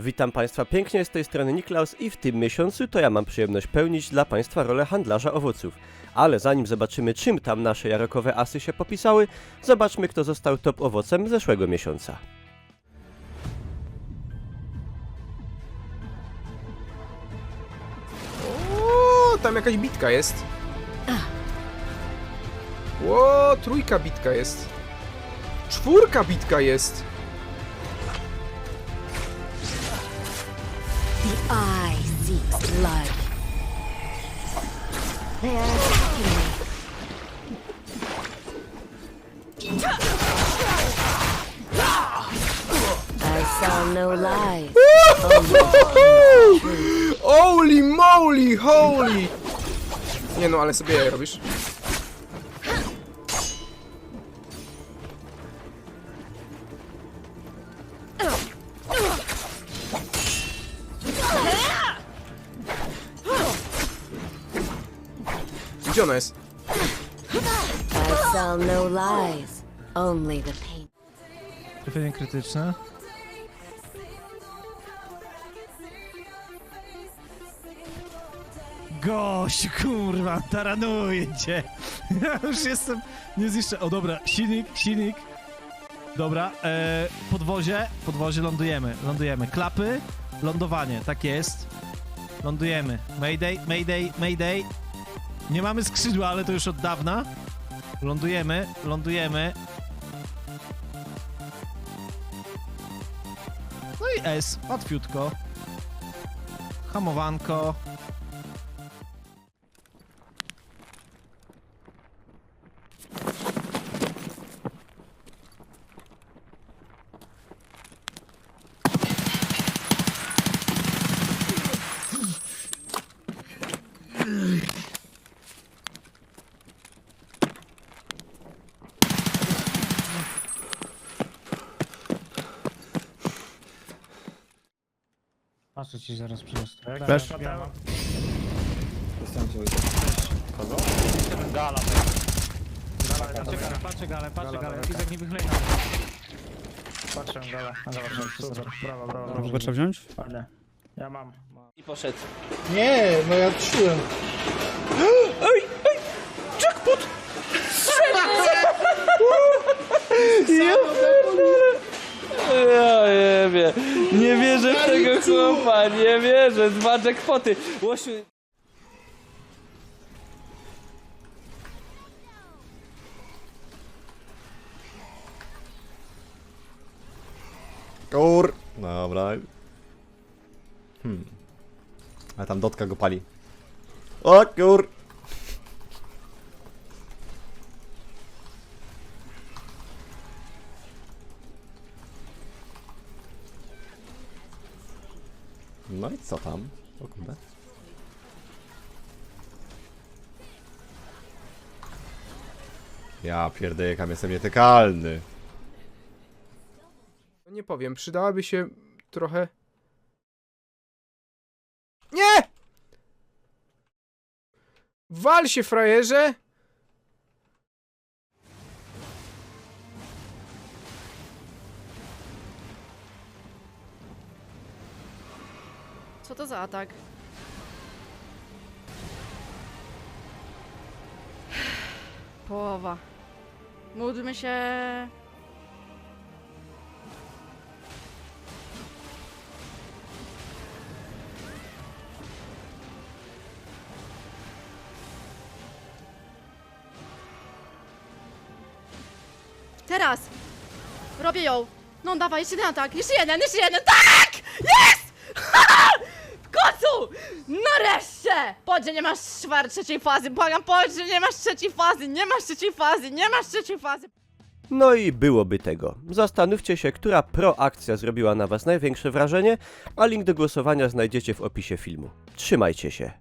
Witam Państwa pięknie, z tej strony Niklaus i w tym miesiącu to ja mam przyjemność pełnić dla Państwa rolę handlarza owoców. Ale zanim zobaczymy czym tam nasze jarokowe asy się popisały, zobaczmy kto został top owocem zeszłego miesiąca. O, tam jakaś bitka jest. Ło, trójka bitka jest. Czwórka bitka jest. The eye seeks blood. They are attacking me. I saw no lies. Holy moly, holy! Nie no, ale sobie robisz. Gdzie ona jest? I sell no lies. Only the pain. Trafienie krytyczne. Gość, kurwa, taranuje cię. Ja już jestem, nie zniszczę. O dobra, silnik, silnik. Dobra, e, podwozie, podwozie lądujemy, lądujemy. Klapy, lądowanie, tak jest. Lądujemy. Mayday, mayday, mayday. Nie mamy skrzydła, ale to już od dawna. Lądujemy, lądujemy. No i S, łatwiutko. Hamowanko. Patrzę ci zaraz przez to. Też. Gala. Gala, patrzę galę, patrzę galę. Izak nie wychlej Patrzę galę. A zobacz, super. Brawo, brawo, brawo. Mogę trzeba wziąć? Ładnie. Ja mam. I poszedł. Nie, no ja czułem. Ja nie wiem. Nie wierzę w tego chłopa, nie wierzę. Dwa jackpoty. Łosiu... Kur... Dobra. Hmm. A tam dotka go pali. O kur... No i co tam? O kurde. Ja pierdolę, kam jestem nietykalny. No Nie powiem, przydałaby się trochę... Nie! Wal się, frajerze! Co to za atak? Połowa. Módlmy się. Teraz! Robię ją! No dawaj, jeszcze jeden atak, jeszcze jeden, jeszcze jeden, tak! Jest! W końcu! Nareszcie! Powiedz, że nie masz czwar trzeciej fazy, błagam, powiedz, nie masz trzeciej fazy, nie masz trzeciej fazy, nie masz trzeciej fazy. No i byłoby tego. Zastanówcie się, która proakcja zrobiła na Was największe wrażenie, a link do głosowania znajdziecie w opisie filmu. Trzymajcie się.